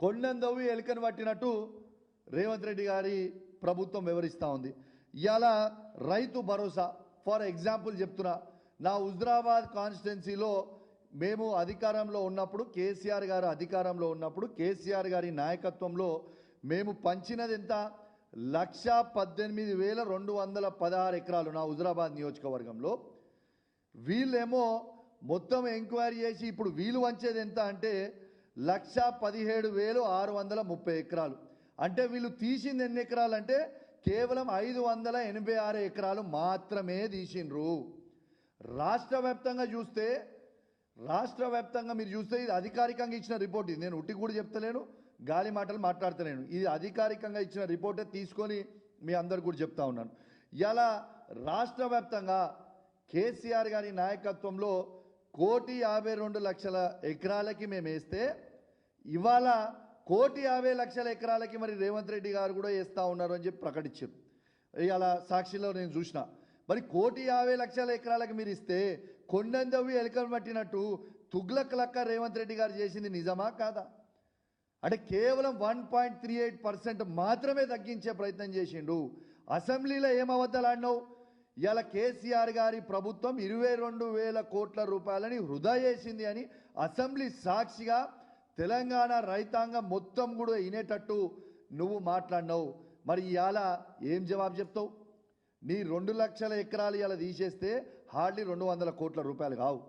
కొండందవి ఎలుకను పట్టినట్టు రేవంత్ రెడ్డి గారి ప్రభుత్వం వివరిస్తూ ఉంది. ఇవాళ రైతు భరోసా ఫర్ ఎగ్జాంపుల్ చెప్తున్నా నా హుజరాబాద్ కాన్స్టిట్యున్సీలో మేము అధికారంలో ఉన్నప్పుడు కేసీఆర్ గారు అధికారంలో ఉన్నప్పుడు కేసీఆర్ గారి నాయకత్వంలో మేము పంచినది ఎంత? లక్ష పద్దెనిమిది వేల రెండు వందల పదహారు ఎకరాలు నా హుజరాబాద్ నియోజకవర్గంలో. వీళ్ళేమో మొత్తం ఎంక్వైరీ చేసి ఇప్పుడు వీలు వంచేది ఎంత అంటే లక్ష పదిహేడు వేలు ఆరు వందల ముప్పై ఎకరాలు. అంటే వీళ్ళు తీసింది ఎన్ని ఎకరాలు అంటే కేవలం ఐదు వందల ఎనభై ఆరు ఎకరాలు మాత్రమే తీసిండ్రు. రాష్ట్ర వ్యాప్తంగా చూస్తే రాష్ట్ర వ్యాప్తంగా మీరు చూస్తే ఇది అధికారికంగా ఇచ్చిన రిపోర్ట్ ఇది. నేను ఉట్టి కూడా చెప్తలేను గాలి మాటలు మాట్లాడతలేను. ఇది అధికారికంగా ఇచ్చిన రిపోర్టే తీసుకొని మీ అందరు కూడా చెప్తా ఉన్నాను. ఇలా రాష్ట్ర వ్యాప్తంగా కేసీఆర్ గారి నాయకత్వంలో కోటి యాభై రెండు లక్షల ఎకరాలకి మేము వేస్తే ఇవాళ కోటి యాభై లక్షల ఎకరాలకి మరి రేవంత్ రెడ్డి గారు కూడా వేస్తూ ఉన్నారు అని చెప్పి ప్రకటించారు. ఇవాళ సాక్షిలో నేను చూసిన. మరి కోటి యాభై లక్షల ఎకరాలకు మీరు ఇస్తే కొండందవి ఎలకలు పట్టినట్టు తుగ్లక్ లక్క రేవంత్ రెడ్డి గారు చేసింది నిజమా కాదా? అంటే కేవలం one point three eight percent మాత్రమే తగ్గించే ప్రయత్నం చేసిండు. అసెంబ్లీలో ఏం అబద్ధాలు ఆడినావు? ఇలా కేసీఆర్ గారి ప్రభుత్వం ఇరవై రెండు వేల కోట్ల రూపాయలని వృధా చేసింది అని అసెంబ్లీ సాక్షిగా తెలంగాణ రైతాంగం మొత్తం కూడా వినేటట్టు నువ్వు మాట్లాడినావు. మరి ఇవాళ ఏం జవాబు చెప్తావు? నీ రెండు లక్షల ఎకరాలు ఇలా తీసేస్తే హార్డ్లీ రెండు వందల కోట్ల రూపాయలు కావు.